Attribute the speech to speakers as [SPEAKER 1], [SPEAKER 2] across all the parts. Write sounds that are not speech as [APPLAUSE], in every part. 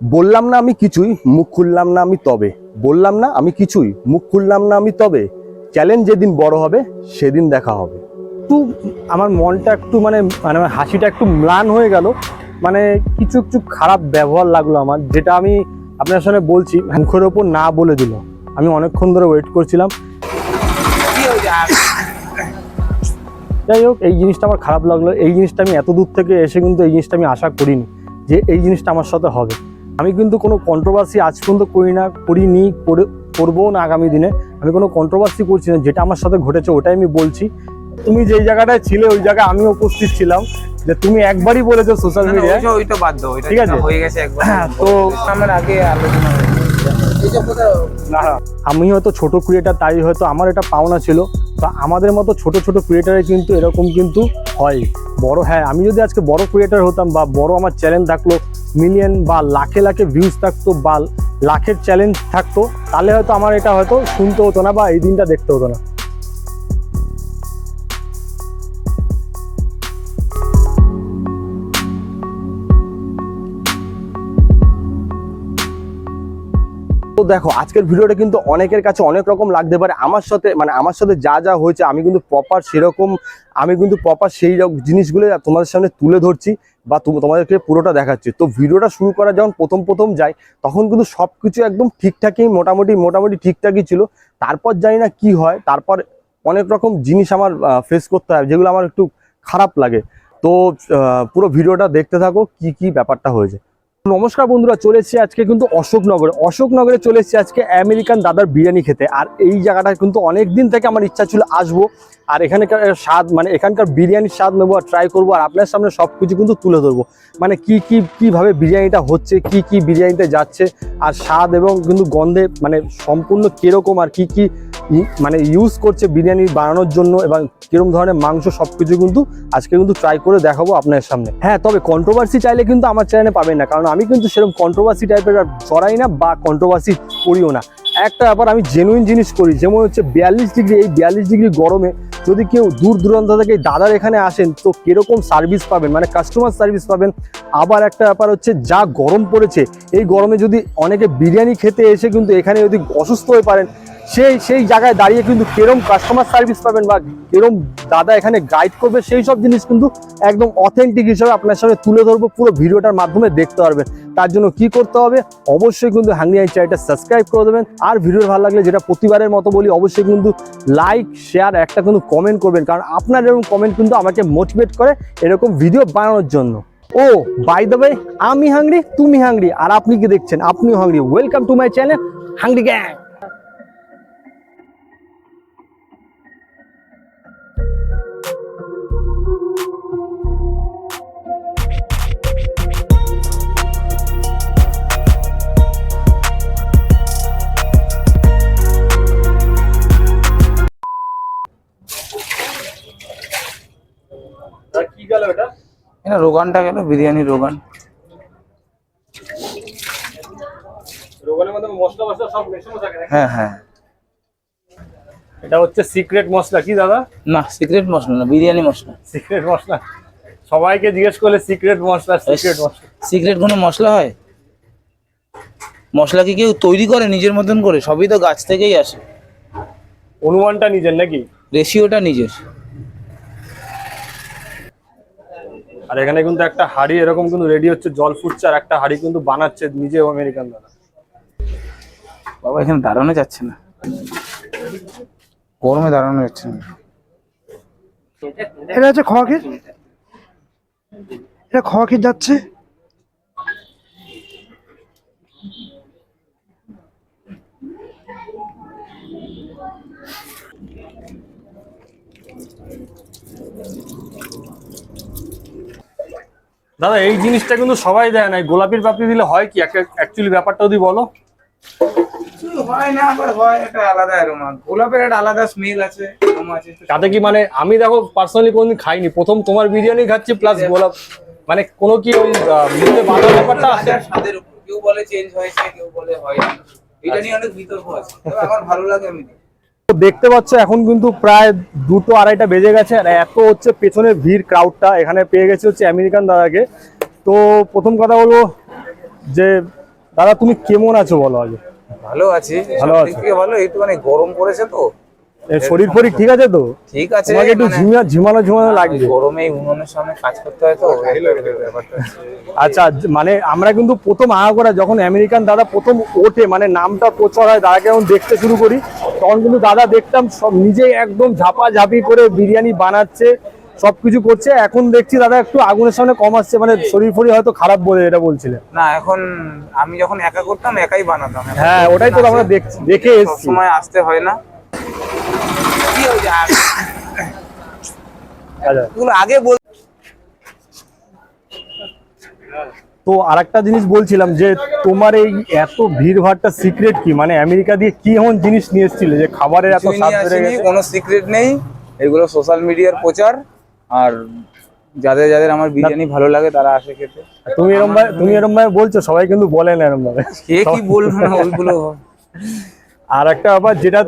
[SPEAKER 1] বললাম না আমি কিছুই, মুখ খুললাম না আমি তবে। বললাম না আমি কিছুই, মুখ খুললাম না আমি তবে। চ্যালেঞ্জ যেদিন বড় হবে, সেদিন দেখা হবে। একটু আমার মনটা একটু মানে মানে আমার হাসিটা একটু ম্লান হয়ে গেল। মানে কিছু কিছু খারাপ ব্যবহার লাগল আমার, যেটা আমি আপনার সঙ্গে বলছি মুখের ওপর না বলে দিল। আমি অনেকক্ষণ ধরে ওয়েট করছিলাম। যাই হোক, এই জিনিসটা আমার খারাপ লাগল। এই জিনিসটা আমি এত দূর থেকে এসে কিন্তু এই জিনিসটা আমি আশা করিনি যে এই জিনিসটা আমার সাথে হবে। আমি কিন্তু কোনো কন্ট্রোভার্সি আজ পর্যন্ত করি না করিনি করে করব না আগামী দিনে। আমি কোনো কন্ট্রোভার্সি করছি না যেটা আমার সাথে ঘটেছে ওটাই আমি বলছি। তুমি যেই জায়গাটায় ছিলে ওই জায়গায় আমি উপস্থিত ছিলাম। যে তুমি একবারই বলেছ সোশ্যাল মিডিয়ায়
[SPEAKER 2] ওইটা- ওইটা বাদ দাও,
[SPEAKER 1] ঠিক আছে?
[SPEAKER 2] হয়ে গেছে একবার।
[SPEAKER 1] তো-
[SPEAKER 2] আমার আগে আলোচনা
[SPEAKER 1] আমি হয়তো ছোট ক্রিয়েটার তাই হয়তো আমার এটা পাওনা ছিল। তো আমাদের মতো ছোট ছোট ক্রিয়েটারে কিন্তু এরকম কিন্তু হয়। বড় হ্যাঁ আমি যদি আজকে বড় ক্রিয়েটার হতাম বা বড় আমার চ্যালেঞ্জ থাকল মিলিয়ন বা লাখে লাখে ভিউজ থাকতো বা লাখের চ্যালেঞ্জ থাকতো, তাহলে হয়তো আমার এটা হয়তো শুনতে হতো না বা এই দিনটা দেখতে হতো না। দেখো, আজকের ভিডিওটা কিন্তু অনেকের কাছে অনেক রকম লাগতে পারে। আমার সাথে মানে আমার সাথে যা যা হয়েছে, আমি কিন্তু প্রপার সেরকম, আমি কিন্তু প্রপার সেই জিনিসগুলো তোমাদের সামনে তুলে ধরছি বা তুমি- তোমাদেরকে পুরোটা দেখাচ্ছি। তো ভিডিওটা শুরু করা যখন প্রথম প্রথম যায় তখন কিন্তু সব কিছু একদম ঠিকঠাকই, মোটামুটি মোটামুটি ঠিকঠাকই ছিল। তারপর জানি না কি হয়, তারপর অনেক রকম জিনিস আমার ফেস করতে হয়, যেগুলো আমার একটু খারাপ লাগে। তো পুরো ভিডিওটা দেখতে থাকো, কি কি ব্যাপারটা হয়েছে। নমস্কার বন্ধুরা চলেছি আজকে কিন্তু অশোকনগরে। অশোকনগরে চলে এসেছি আজকে আমেরিকান দাদার বিরিয়ানি খেতে। আর এই জায়গাটা কিন্তু অনেক দিন থেকে আমার ইচ্ছা ছিল আসব। আর এখানকার স্বাদ মানে এখানকার বিরিয়ানির স্বাদ নেব আর ট্রাই করব। আর আপনার সামনে সব কিছু কিন্তু তুলে ধরবো। মানে কি কি, কীভাবে বিরিয়ানিটা হচ্ছে, কি কি বিরিয়ানিতে যাচ্ছে, আর স্বাদ এবং কিন্তু গন্ধে মানে সম্পূর্ণ কীরকম, আর কি কি মানে ইউজ করছে বিরিয়ানি বানানোর জন্য এবং কীরকম ধরনের মাংস সব কিছু কিন্তু আজকে কিন্তু ট্রাই করে দেখাবো আপনার সামনে। হ্যাঁ তবে কন্ট্রোভার্সি চাইলে কিন্তু আমার চ্যানেলে পাবেন না, কারণ আমি কিন্তু সেরকম কন্ট্রোভার্সি টাইপের চড়াই না বা কন্ট্রোভার্সি করিও না। একটা ব্যাপার আমি জেনুইন জিনিস করি, যেমন হচ্ছে বিয়াল্লিশ ডিগ্রি, এই বিয়াল্লিশ ডিগ্রি গরমে যদি কেউ দূর দূরান্ত থেকে দাদার এখানে আসেন, তো কীরকম সার্ভিস পাবেন? মানে কাস্টমার সার্ভিস পাবেন। আবার একটা ব্যাপার হচ্ছে, যা গরম পড়েছে, এই গরমে যদি অনেকে বিরিয়ানি খেতে এসে কিন্তু এখানে যদি অসুস্থ হয়ে পারেন সেই সেই জায়গায় দাঁড়িয়ে কিন্তু কিরম কাস্টমার সার্ভিস পাবেন বা কিরম দাদা এখানে গাইড করবে, সেই সব জিনিস কিন্তু একদম অথেন্টিক হিসেবে আপনার সামনে তুলে ধরবো, পুরো ভিডিওটার মাধ্যমে দেখতে পারবেন। তার জন্য কি করতে হবে? অবশ্যই কিন্তু হাংরি আই চ্যানেলটা সাবস্ক্রাইব করে দেবেন। আর ভিডিও ভালো লাগলে যেটা প্রতিবারের মতো বলি, অবশ্যই কিন্তু লাইক শেয়ার একটা কিন্তু কমেন্ট করবেন। কারণ আপনার এরকম কমেন্ট কিন্তু আমাকে মোটিভেট করে এরকম ভিডিও বানানোর জন্য। ও বাই দ্য ওয়ে আমি হাংরি তুমি হাংরি আর আপনি কি দেখছেন? আপনিও hungry welcome to my channel hungry gang এটা
[SPEAKER 2] রোগানটা গেল বিরিয়ানি রোগান? হ্যাঁ হ্যাঁ।
[SPEAKER 1] এটা হচ্ছে সিক্রেট মশলা কি দাদা?
[SPEAKER 2] না সিক্রেট মশলা না বিরিয়ানি মশলা।
[SPEAKER 1] সিক্রেট মশলা। সবাইকে জিজ্ঞেস করলে সিক্রেট মশলা সিক্রেট মশলা।
[SPEAKER 2] সিক্রেট কোনো মশলা হয়? মশলা কি কেউ তৈরি করে নিজের মতন করে? সবই তো গাছ থেকেই আসে।
[SPEAKER 1] অনুমানটা নিজের নাকি?
[SPEAKER 2] রেশিওটা নিজের।
[SPEAKER 1] আর এখানে কিন্তু একটা হাড়ি এরকম কিন্তু রেডি হচ্ছে জল ফুটছে আর একটা হাড়ি কিন্তু বানাচ্ছে নিজেও আমেরিকান দাদা।
[SPEAKER 2] বাবা এখানে দাঁড়ানো যাচ্ছে না। গরমে দাঁড়ানো যাচ্ছে না।
[SPEAKER 3] এটা হচ্ছে খোয়াকে এটা খোয়াকে যাচ্ছে?
[SPEAKER 1] দাদা এই জিনিসটা কিন্তু সবাই দেয় না। গোলাপির পাপড়ি দিলে হয় কি? অ্যাকচুয়ালি ব্যাপারটা যদি বলো।
[SPEAKER 2] হয় না আবার হয় একটা আলাদা গোলাপের একটা আলাদা স্মেল আছে
[SPEAKER 1] তাতে কি মানে আমি দেখো পার্সোনালি কোনোদিন খাইনি। প্রথম তোমার বিরিয়ানি খাচ্ছি প্লাস গোলাপ। মানে কোনো কি ওই ব্যাপারটা আছে?
[SPEAKER 2] স্বাদের উপর। কেউ বলে চেঞ্জ হয়েছে কেউ বলে এটা নিয়ে অনেক বিতর্ক আছে। আমার ভালো লাগে আমি
[SPEAKER 1] দেখতে পাচ্ছ এখন কিন্তু প্রায় দুটো আড়াইটা বেজে গেছে আর এত হচ্ছে পেছনে ভিড় ক্রাউডটা এখানে পেয়ে গেছে হচ্ছে আমেরিকান দাদাকে। তো প্রথম কথা হলো যে দাদা তুমি কেমন আছো বলো আগে?
[SPEAKER 2] ভালো আছি।
[SPEAKER 1] ভালো আছো?
[SPEAKER 2] ভালো একটুখানি গরম পড়েছে তো।
[SPEAKER 1] শরীর ফরীর ঠিক আছে তো?
[SPEAKER 2] ঠিক আছে
[SPEAKER 1] তোমাকে একটু
[SPEAKER 2] মানে-
[SPEAKER 1] ঝিমা ঝিমানো ঝিমানো লাগছে
[SPEAKER 2] গরমে উনুনের সামনে কাজ করতে হয় তো
[SPEAKER 1] আচ্ছা মানে আমরা কিন্তু প্রথম আগা করা যখন আমেরিকান দাদা প্রথম ওঠে মানে নামটা প্রচার হয় দাদাকে যখন দেখতে শুরু করি। তখন কিন্তু দাদা দেখতাম সব নিজেই একদম ঝাপা ঝাপি করে বিরিয়ানি বানাচ্ছে সবকিছু করছে। এখন দেখছি দাদা একটু আগুনের সামনে কম আসছে মানে শরীর ফরীর হয়তো খারাপ বলে এটা বলছিলেন।
[SPEAKER 2] না এখন আমি যখন একা করতাম একাই বানাতাম।
[SPEAKER 1] হ্যাঁ ওটাই তো আমরা দেখছি দেখে এসছি।
[SPEAKER 2] সময় আসতে হয় না।
[SPEAKER 1] আচ্ছা।
[SPEAKER 2] আগে বল
[SPEAKER 1] তো আরেকটা জিনিস বলছিলাম যে তোমার এই এত ভিড় ভাড়টা সিক্রেট কি? মানে আমেরিকা দিয়ে কি এমন জিনিস নিয়ে এসেছিলে যে খাবারের এত
[SPEAKER 2] কিছুই
[SPEAKER 1] স্বাদ বেড়ে গেছে?
[SPEAKER 2] কোনো সিক্রেট নেই। এগুলো সোশ্যাল মিডিয়ার প্রচার। আর যাদের যাদের আমার বিরিয়ানি ভালো লাগে তারা আসে খেতে।
[SPEAKER 1] তুমি এরকম ভাবে তুমি এরকম ভাবে বলছো সবাই কিন্তু বলে না এরকম ভাবে।
[SPEAKER 2] কে কি বলব না ওইগুলো
[SPEAKER 1] আর একটা ব্যাপার যেটা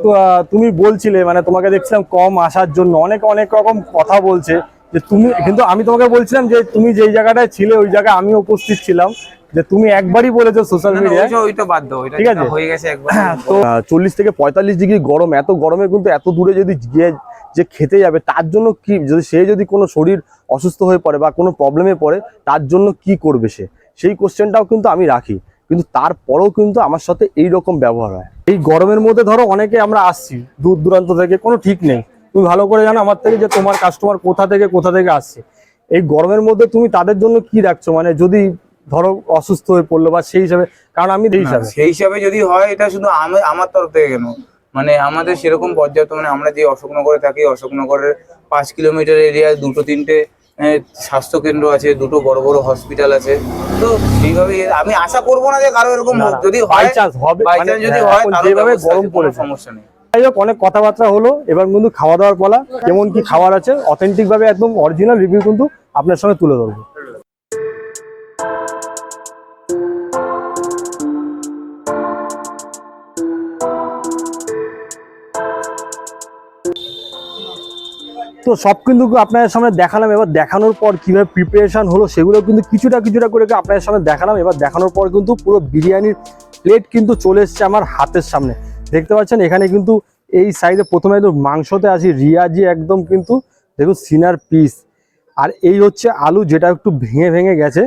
[SPEAKER 1] তুমি বলছিলে মানে তোমাকে দেখছিলাম কম আসার জন্য অনেক অনেক রকম কথা বলছে। যে তুমি কিন্তু আমি তোমাকে বলছিলাম যে তুমি যেই জায়গাটায় ছিলে ওই জায়গায় আমি উপস্থিত ছিলাম। যে তুমি একবারই বলেছ সোশ্যাল মিডিয়ায়
[SPEAKER 2] ওইটা- ওইটা বাদ দাও ওইটা
[SPEAKER 1] ঠিক আছে।
[SPEAKER 2] হয়ে গেছে একবার।
[SPEAKER 1] তো চল্লিশ থেকে পঁয়তাল্লিশ ডিগ্রি গরম এত গরমে কিন্তু এত দূরে যদি গিয়ে যে খেতে যাবে তার জন্য কি যদি সে যদি কোনো শরীর অসুস্থ হয়ে পড়ে বা কোনো প্রবলেমে পড়ে তার জন্য কি করবে সে? সেই কোশ্চেনটাও কিন্তু আমি রাখি। কিন্তু তারপরেও কিন্তু আমার সাথে এই রকম ব্যবহার হয়। এই গরমের মধ্যে ধরো অনেকে আমরা আসছি দূর দূরান্ত থেকে কোনো ঠিক নেই। তুমি ভালো করে জানো আমার থেকে যে তোমার কাস্টমার কোথা থেকে কোথা থেকে আসছে। এই গরমের মধ্যে তুমি তাদের জন্য কি রাখছো মানে যদি ধরো অসুস্থ হয়ে পড়ল বা সেই হিসাবে কারণ আমি হিসাবে।
[SPEAKER 2] সেই হিসাবে যদি হয় এটা শুধু আমি আমার তরফ থেকে কেন? মানে আমাদের সেরকম পর্যাপ্ত মানে আমরা যে অশোকনগরে থাকি অশোকনগরের পাঁচ কিলোমিটার এরিয়ায় দুটো তিনটে স্বাস্থ্য কেন্দ্র আছে দুটো বড় বড় হসপিটাল আছে। তো সেইভাবে আমি আশা করব না যে কারও এরকম যদি হয়
[SPEAKER 1] মানে,
[SPEAKER 2] যদি
[SPEAKER 1] হ্যাঁ,
[SPEAKER 2] হয়
[SPEAKER 1] যেভাবে গরম
[SPEAKER 2] সমস্যা নেই।
[SPEAKER 1] যাই হোক, অনেক কথাবার্তা হলো, এবার কিন্তু খাওয়া দাওয়ার পালা, কেমন কি খাবার আছে অথেন্টিক ভাবে একদম অরিজিনাল রিভিউ কিন্তু আপনার সঙ্গে তুলে ধরবো। তো সব কিন্তু আপনাদের সামনে দেখালাম, এবার দেখানোর পর কীভাবে প্রিপারেশন হলো সেগুলো কিন্তু কিছুটা কিছুটা করে আপনাদের সামনে দেখালাম, এবার দেখানোর পর কিন্তু পুরো বিরিয়ানির প্লেট কিন্তু চলে এসছে আমার হাতের সামনে। দেখতে পাচ্ছেন, এখানে কিন্তু এই সাইডে প্রথমে একদম মাংসতে আসি, রিয়াজি একদম কিন্তু দেখুন সিনার পিস আর এই হচ্ছে আলু যেটা একটু ভেঙে ভেঙে গেছে,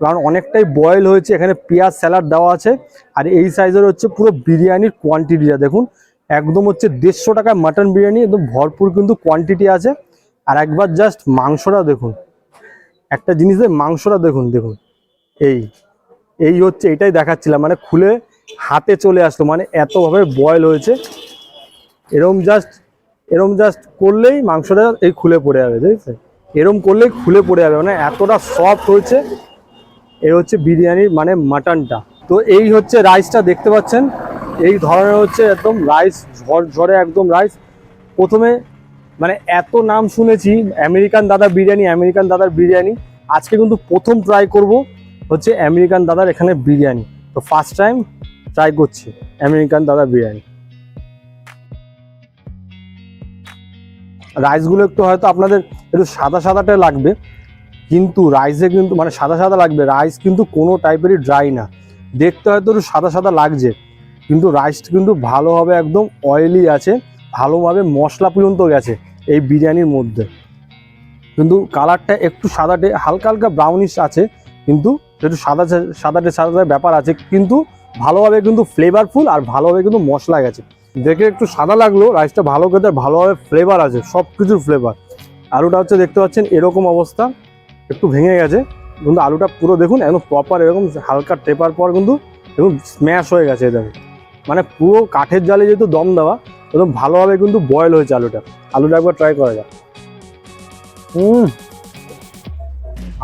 [SPEAKER 1] কারণ অনেকটাই বয়েল হয়েছে, এখানে পেঁয়াজ স্যালাড দেওয়া আছে। আর এই সাইজের হচ্ছে পুরো বিরিয়ানির কোয়ান্টিটিটা দেখুন, একদম হচ্ছে দেড়শো টাকায় মাটন বিরিয়ানি, একদম ভরপুর কিন্তু কোয়ান্টিটি আছে। আর একবার জাস্ট মাংসটা দেখুন, একটা জিনিসের মাংসটা দেখুন দেখুন, এই এই হচ্ছে, এটাই দেখাচ্ছিলাম মানে খুলে হাতে চলে আসলো মানে এতভাবে বয়েল হয়েছে। এরম জাস্ট এরম জাস্ট করলেই মাংসটা এই খুলে পড়ে যাবে দেখছে এরম করলেই খুলে পড়ে যাবে মানে এতটা সফট হয়েছে। এই হচ্ছে বিরিয়ানির মানে মাটনটা। তো এই হচ্ছে রাইসটা দেখতে পাচ্ছেন? এই ধরনের হচ্ছে একদম রাইস ঝড়ে একদম রাইস প্রথমে মানে এত নাম শুনেছি, আমেরিকান দাদা বিরিয়ানি, আমেরিকান দাদার বিরিয়ানি। আজকে কিন্তু প্রথম ট্রাই করব হচ্ছে আমেরিকান দাদার এখানে বিরিয়ানি। তো ফার্স্ট টাইম ট্রাই করছি, আমেরিকান দাদা বিরিয়ানি। রাইসগুলো একটু হয়তো আপনাদের একটু সাদা সাদাটা লাগবে, কিন্তু রাইসে কিন্তু মানে সাদা সাদা লাগবে, রাইস কিন্তু কোনো টাইপেরই ড্রাই না। দেখতে হয়তো একটু সাদা সাদা লাগছে, কিন্তু রাইসটা কিন্তু ভালোভাবে একদম অয়েলি আছে, ভালোভাবে মশলা পর্যন্ত গেছে এই বিরিয়ানির মধ্যে। কিন্তু কালারটা একটু সাদাটে হালকা হালকা ব্রাউনিশ আছে, কিন্তু একটু সাদা সাদাটে সাদা ব্যাপার আছে, কিন্তু ভালোভাবে কিন্তু ফ্লেভারফুল আর ভালোভাবে কিন্তু মশলা গেছে। দেখে একটু সাদা লাগল রাইসটা ভালো খেতে, ভালোভাবে ফ্লেভার আছে সব কিছুর ফ্লেভার আলুটা হচ্ছে দেখতে পাচ্ছেন এরকম অবস্থা, একটু ভেঙে গেছে। কিন্তু আলুটা পুরো দেখুন, একদম প্রপার এরকম হালকা টেপার পর কিন্তু একদম স্ম্যাশ হয়ে গেছে দেখুন মানে পুরো কাঠের জালে যেহেতু দম দেওয়া, একদম ভালোভাবে কিন্তু বয়েল হয়েছে আলুটা। আলুটা একবার ট্রাই করা যাক। হুম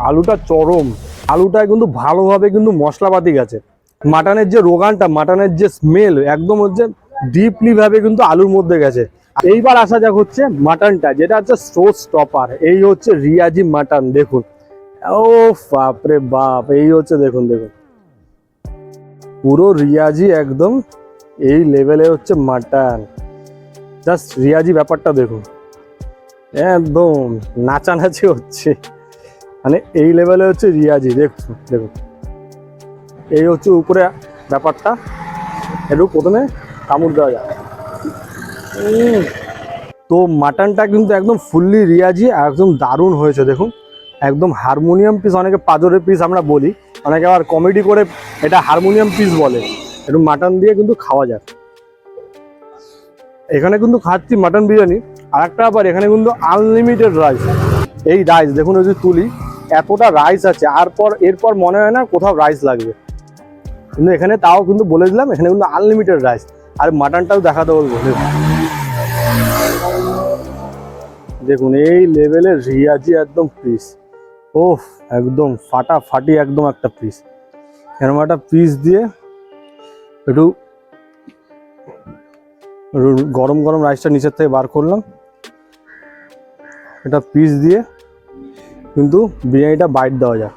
[SPEAKER 1] আলুটা চরম। আলুটা কিন্তু ভালোভাবে কিন্তু মশলাপাতি গেছে। মাটনের যে রোগানটা, মাটনের যে স্মেল একদম হচ্ছে ডিপলি ভাবে কিন্তু আলুর মধ্যে গেছে। এইবার আসা যাক হচ্ছে মাটনটা, যেটা হচ্ছে স্টো স্টপার এই হচ্ছে রিয়াজি মাটন, দেখুন। ও বাপরে বাপ, এই হচ্ছে দেখুন দেখুন। পুরো রিয়াজি একদম এই লেভেলে হচ্ছে মাটন। জাস্ট রিয়াজি ব্যাপারটা দেখুন। একদম নাচানাচি হচ্ছে। মানে এই লেভেলে হচ্ছে রিয়াজি, দেখুন দেখুন। এই হচ্ছে উপরে ব্যাপারটা। একটু প্রথমে কামড় দেওয়া উম, তো মাটনটা কিন্তু একদম ফুললি রিয়াজি আর একদম দারুণ হয়েছে দেখুন। একদম হারমোনিয়াম পিস অনেকে পাজরের পিস আমরা বলি। অনেকে আবার কমেডি করে এটা হারমোনিয়াম পিস বলে। একটু মাটন দিয়ে কিন্তু খাওয়া যায়। এখানে কিন্তু খাচ্ছি মাটন বিরিয়ানি। আর একটা আবার এখানে কিন্তু আনলিমিটেড রাইস এই রাইস দেখুন যদি তুলি এতটা রাইস আছে। আর পর এরপর মনে হয় না কোথাও রাইস লাগবে। কিন্তু এখানে তাও কিন্তু বলে দিলাম, এখানে কিন্তু আনলিমিটেড রাইস আর মাটনটাও দেখা দেবো দেখুন। দেখুন, এই লেভেলের রিয়াজি একদম পিস ওফ, একদম ফাটাফাটি একদম একটা পিস এরকম একটা পিস দিয়ে একটু গরম গরম রাইসটা নিচের থেকে বার করলাম। এটা পিস দিয়ে কিন্তু বিরিয়ানিটা বাইট দেওয়া যায়।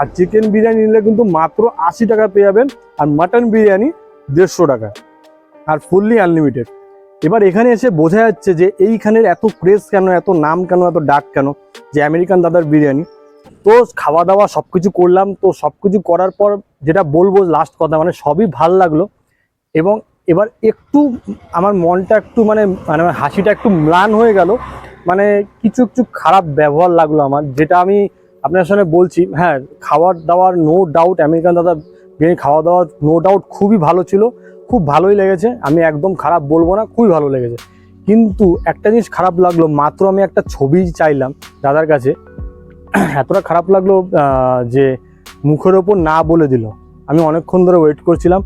[SPEAKER 1] আর চিকেন বিরিয়ানি নিলে কিন্তু মাত্র আশি টাকা পেয়ে যাবেন, আর মাটন বিরিয়ানি দেড়শো টাকা, আর ফুললি আনলিমিটেড এবার এখানে এসে বোঝা যাচ্ছে যে এইখানের এত ক্রেজ কেন, এত নাম কেন, এত ডাক কেন, যে আমেরিকান দাদার বিরিয়ানি। তো খাওয়া দাওয়া সব কিছু করলাম, তো সব কিছু করার পর যেটা বলব লাস্ট কথা মানে সবই ভালো লাগল। এবং এবার একটু আমার মনটা একটু মানে মানে হাসিটা একটু ম্লান হয়ে গেল। মানে কিছু কিছু খারাপ ব্যবহার লাগল আমার, যেটা আমি আপনার সামনে বলছি হ্যাঁ খাওয়ার দাওয়ার নো ডাউট আমেরিকান দাদা বিরিয়ানি খাওয়া দাওয়ার নো ডাউট খুবই ভালো ছিল, খুব ভালোই লেগেছে, আমি একদম খারাপ বলব না, খুবই ভালো লেগেছে। কিন্তু একটা জিনিস খারাপ লাগল, মাত্র আমি একটা ছবি চাইলাম দাদার কাছে, [CLEARS THROAT] এতটা খারাপ লাগল যে মুখের ওপর না বলে দিল। আমি অনেকক্ষণ ধরে ওয়েট করছিলাম।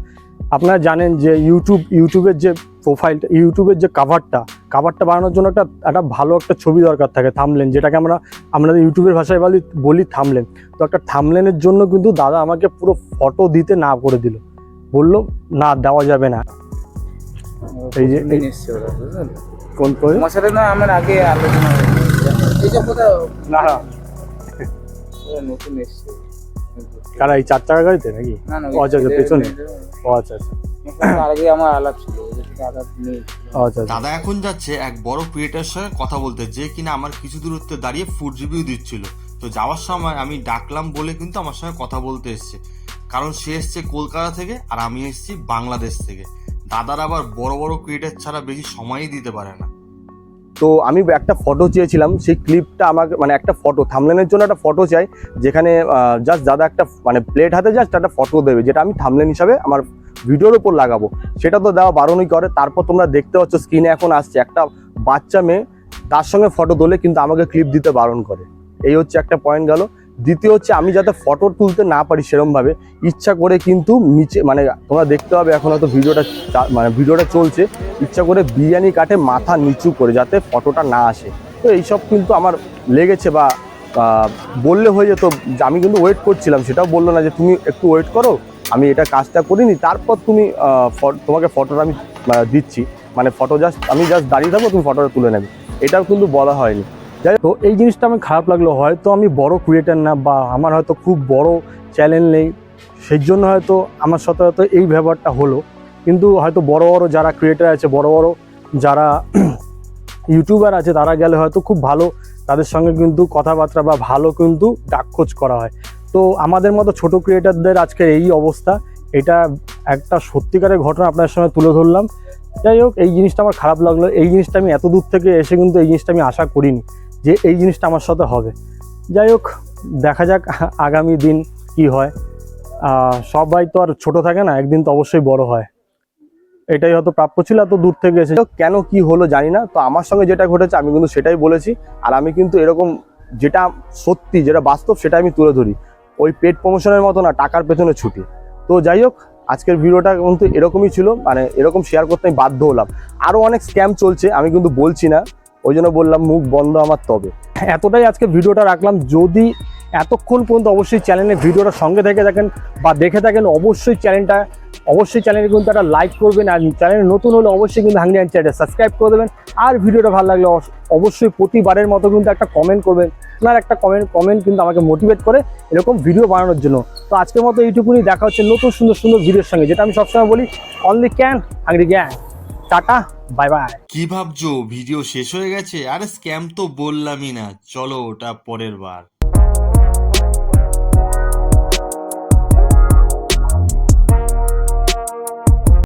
[SPEAKER 1] আপনারা জানেন যে ইউটিউব ইউটিউবের যে প্রোফাইলটা ইউটিউবের যে কাভারটা কাভারটা বানানোর জন্য একটা একটা ভালো একটা ছবি দরকার থাকে থামলেন যেটাকে আমরা আমরা ইউটিউবের ভাষায় বলি বলি থামলেন তো একটা থামলেনের জন্য কিন্তু দাদা আমাকে পুরো ফটো দিতে না করে দিল। বলল না দেওয়া যাবে না। এই যে-? কোন করে
[SPEAKER 2] তোমার সাথে না আমার আগে আলোচনা। এই যে
[SPEAKER 1] না
[SPEAKER 2] নতুন এসছে।
[SPEAKER 1] কারা এই চার চাকা গাড়িতে নাকি? ও আচ্ছা আচ্ছা পেছনে। ও আচ্ছা আচ্ছা।
[SPEAKER 2] আগে আমার আলাপ ছিল
[SPEAKER 1] ও আচ্ছা আচ্ছা।
[SPEAKER 3] দাদা এখন যাচ্ছে এক বড় ক্রিয়েটার সঙ্গে কথা বলতে যে কিনা আমার কিছু দূরত্বে দাঁড়িয়ে ফুড রিভিউ দিচ্ছিল। তো যাওয়ার সময় আমি ডাকলাম বলে কিন্তু আমার সঙ্গে কথা বলতে এসছে। কারণ সে এসছে কলকাতা থেকে আর আমি এসেছি বাংলাদেশ থেকে। দাদার আবার বড় বড় ক্রিয়েটার ছাড়া বেশি সময়ই দিতে পারে না।
[SPEAKER 1] তো আমি একটা ফটো চেয়েছিলাম, সেই ক্লিপটা আমাকে মানে একটা ফটো থামলেনের জন্য একটা ফটো চাই, যেখানে জাস্ট দাদা একটা মানে প্লেট হাতে জাস্ট একটা ফটো দেবে, যেটা আমি থামলেন হিসাবে আমার ভিডিওর ওপর লাগাবো। সেটা তো দেওয়া বারণই করে, তারপর তোমরা দেখতে পাচ্ছ স্ক্রিনে এখন আসছে, একটা বাচ্চা মেয়ে, তার সঙ্গে ফটো তোলে, কিন্তু আমাকে ক্লিপ দিতে বারণ করে। এই হচ্ছে একটা পয়েন্ট গেল। দ্বিতীয় হচ্ছে আমি যাতে ফটো তুলতে না পারি সেরমভাবে, ইচ্ছা করে কিন্তু নিচে মানে তোমরা দেখতে পাবে এখন হয়তো ভিডিওটা মানে ভিডিওটা চলছে, ইচ্ছা করে বিরিয়ানি কাটে মাথা নিচু করে যাতে ফটোটা না আসে। তো এইসব কিন্তু আমার লেগেছে বা বললে হয়ে যেত আমি কিন্তু ওয়েট করছিলাম, সেটাও বলল না যে তুমি একটু ওয়েট করো, আমি এটা কাজটা করিনি, তারপর তুমি তোমাকে ফটোটা আমি দিচ্ছি। মানে ফটো জাস্ট আমি জাস্ট দাঁড়িয়ে থাকব, তুমি ফটোটা তুলে নেবে। এটাও কিন্তু বলা হয়নি। যাই হোক, তো এই জিনিসটা আমি খারাপ লাগল। হয়তো আমি বড় ক্রিয়েটার না বা আমার হয়তো খুব বড় চ্যানেল নেই সেই জন্য হয়তো আমার সাথে হয়তো এই ব্যবহারটা হলো। কিন্তু হয়তো বড় বড় যারা ক্রিয়েটার আছে বড় বড় যারা [CLEARS THROAT] ইউটিউবার আছে তারা গেলে হয়তো খুব ভালো তাদের সঙ্গে কিন্তু কথাবার্তা বা ভালো কিন্তু ডাকখোঁজ করা হয়। তো আমাদের মতো ছোট ক্রিয়েটারদের আজকের এই অবস্থা এটা একটা সত্যিকারের ঘটনা আপনার সঙ্গে তুলে ধরলাম। যাই হোক এই জিনিসটা আমার খারাপ লাগল। এই জিনিসটা আমি এত দূর থেকে এসে কিন্তু এই জিনিসটা আমি আশা করিনি। যে এই জিনিসটা আমার সাথে হবে। যাই হোক, দেখা যাক আগামী দিন কি হয়। সবাই তো আর ছোট থাকে না, একদিন তো অবশ্যই বড় হয়। এটাই হয়তো প্রাপ্য ছিল, এত দূর থেকে এসে কেন কি হলো জানি না, তো আমার সঙ্গে যেটা ঘটেছে, আমি কিন্তু সেটাই বলেছি। আর আমি কিন্তু এরকম যেটা সত্যি, যেটা বাস্তব, সেটা আমি তুলে ধরি। ওই পেট প্রমোশনের মতো না, টাকার পেছনে ছুটি। তো যাই হোক, আজকের ভিডিওটা কিন্তু এরকমই ছিল মানে এরকম শেয়ার করতে আমি বাধ্য হলাম। আরও অনেক স্ক্যাম চলছে, আমি কিন্তু বলছি না। ওই জন্য বললাম মুখ বন্ধ আমার তবে। এতটাই আজকে ভিডিওটা রাখলাম। যদি এতক্ষণ পর্যন্ত অবশ্যই চ্যানেলে ভিডিওটা সঙ্গে থেকে থাকেন বা দেখে থাকেন, অবশ্যই চ্যানেলটা, অবশ্যই চ্যানেলে কিন্তু একটা লাইক করবেন আর চ্যানেল নতুন হলে অবশ্যই কিন্তু হাংরি চ্যানেলটা সাবস্ক্রাইব করে দেবেন। আর ভিডিওটা ভালো লাগলে অবশ্যই প্রতিবারের মতো কিন্তু একটা কমেন্ট করবেন। আপনার একটা কমেন্ট কমেন্ট কিন্তু আমাকে মোটিভেট করে এরকম ভিডিও বানানোর জন্য। তো আজকের মতো এইটুকুনি। দেখা হচ্ছে নতুন সুন্দর সুন্দর ভিডিওর সঙ্গে, যেটা আমি সবসময় বলি only can hungry gang tata bye bye
[SPEAKER 3] কি ভাবছ? ভিডিও শেষ হয়ে গেছে? আরে স্ক্যাম তো বললামই না। চলো ওটা পরের বার।